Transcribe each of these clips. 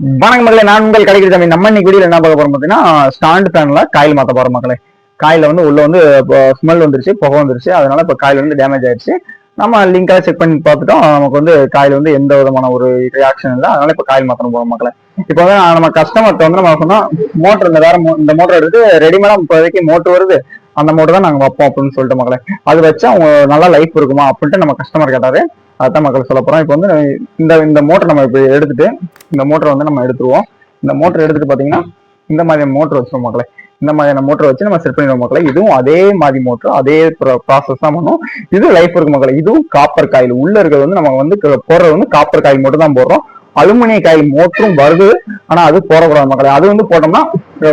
வணக்கம் மக்களே நான் உங்கள் கிடைக்கிற தம்பி. நம்ம இன்னைக்கு வீடியோல என்ன பார்க்க போறோம் பார்த்தீங்கன்னா ஸ்டாண்ட் ஃபேன்ல காயில் மாத்த போறோம் மக்களே. காயில வந்து உள்ள வந்து ஸ்மெல் வந்துருச்சு புகை வந்துருச்சு. அதனால இப்போ காயில் வந்து டேமேஜ் ஆயிடுச்சு. நம்ம லிங்காக செக் பண்ணி பார்த்துட்டோம். நமக்கு வந்து காயில் வந்து எந்த விதமான ஒரு ரியாக்ஷன் இல்லை. அதனால இப்போ காயில் மாத்தணும் போறோம் மக்களே. இப்போ வந்து நம்ம கஸ்டமர்கிட்ட வந்து நம்ம சொன்னோம் மோட்டர் இந்த வேற இந்த மோட்டர் எடுத்து ரெடிமேடா இப்போதைக்கு மோட்டர் வருது. அந்த மோட்டர் தான் நாங்க வைப்போம் அப்படின்னு சொல்லிட்டு மக்களே. அது வச்சு அவங்க நல்லா லைஃப் இருக்குமா அப்படின்ட்டு நம்ம கஸ்டமர் கேட்டாரு. அதான் மக்கள் சொல்ல போறோம். இப்போ வந்து இந்த இந்த மோட்டர் நம்ம இப்போ எடுத்துட்டு இந்த மோட்டரை வந்து நம்ம எடுத்துருவோம். இந்த மோட்டர் எடுத்துட்டு பாத்தீங்கன்னா இந்த மாதிரியான மோட்டர் வச்சிருவோம் மக்களே இந்த மாதிரியான மோட்டர் வச்சு நம்ம செட் பண்ணிடுவோம் மக்களை. இதுவும் அதே மாதிரி மோட்டர் அதே ப்ராசஸ் தான் பண்ணும். இது லைஃப் இருக்கு மக்களை. இதுவும் காப்பர் காயில் உள்ள இருக்கிறது வந்து நம்ம வந்து போடுறது வந்து காப்பர் காயில் மட்டும் தான் போடுறோம். அலுமினிய காயில் மோட்டரும் வருது. ஆனா அது போடக்கூடாது மக்களை. அது வந்து போட்டோம்னா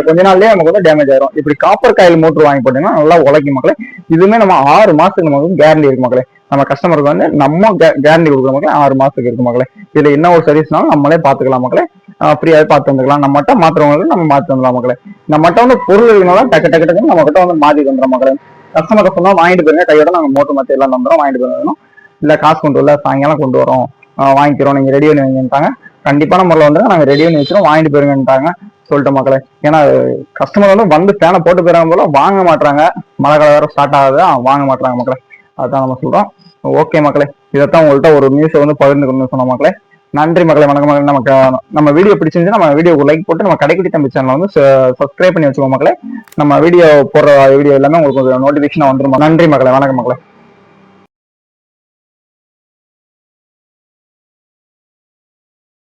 கொஞ்ச நாள்லயே நமக்கு வந்து டேமேஜ் ஆயிரும். இப்படி காப்பர் காயில் மோட்டர் வாங்கி போட்டீங்கன்னா நல்லா உழைக்கும் மக்களே. இதுவுமே நம்ம ஆறு மாசத்துக்கு நமக்கு வந்து கேரண்டி இருக்கு மக்களே. நம்ம கஸ்டமருக்கு வந்து நம்ம கேரண்டி கொடுக்குற மக்களே ஆறு மாசத்துக்கு இருக்கு மக்களே. இதுல என்ன ஒரு சர்வீஸ்னாலும் நம்மளே பாத்துக்கலாம் மக்களே. ஃப்ரீயாக பார்த்து வந்துக்கலாம். நம்ம மட்டும் மாத்துறவங்களுக்கு நம்ம மாத்தி வந்துடலாம் மக்களே. நம்ம மட்டும் வந்து பொருள் இருக்கனால டக்கு டக்கு டக்குன்னு நம்ம கிட்ட வந்து மாத்தி தந்துடும் மக்களே. கஸ்டமர் சொன்னா வாங்கிட்டு போயிருங்க. கையோட நாங்க மோட்டர் மாத்தி எல்லாம் தந்துடும் வாங்கிட்டு போயிருந்தோம் இல்ல காசு கொண்டு வரல. சாயங்காலம் கொண்டு வரோம். வாங்கிக்கிறோம். நீங்க ரெடி பண்ணி வைங்கன்ட்டாங்க. கண்டிப்பான முறையில் வந்து நாங்க ரெடி பண்ணி வச்சிரும் வாங்கிட்டு போயிருங்கன்ட்டாங்க. சொல்லிட்டு மக்களே. ஏன்னா கஸ்டமர் வந்து வந்து ஃபேனை போட்டு போயிடாம போல வாங்க மாட்டாங்க மழை காலம் வேற ஸ்டார்ட் ஆகுது. வாங்க மாட்டாங்க மக்களே. அதான் நம்ம சொல்றோம். ஓகே மக்களே. இதைத்தான் உங்கள்கிட்ட ஒரு நியூஸை வந்து பகிர்ந்துக்கணும்னு சொன்ன மக்களே. நன்றி மக்களே. வணக்கம் மக்களே. நமக்கு நம்ம வீடியோ பிடிச்சிருந்துச்சு நம்ம வீடியோ லைக் போட்டு நம்ம கடைக்குடி தம்பி சேனல் வந்து சப்ஸ்கிரைப் பண்ணி வச்சுக்கோ மக்களே. நம்ம வீடியோ போடுற வீடியோ எல்லாமே உங்களுக்கு நோட்டிஃபிகேஷன் வந்துருமா. நன்றி மக்களே. வணக்கம் மக்களே.